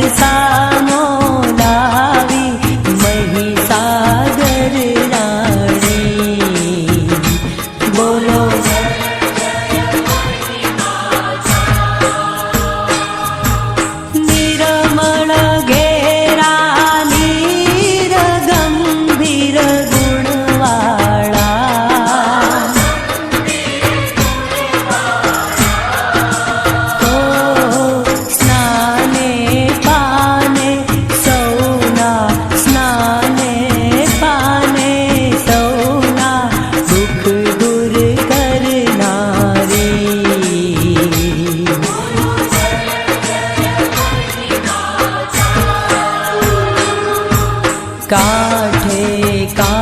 बरसा કાઠે કા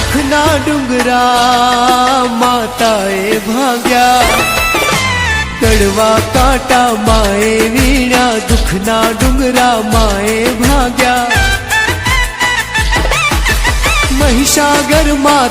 આ દુઃખના ડુંગરા માતાએ ભાગ્યા કડવા કાંટા માએ વીણ્યા દુઃખના ડુંગરા માએ ભાગ્યા મહીસાગર માતા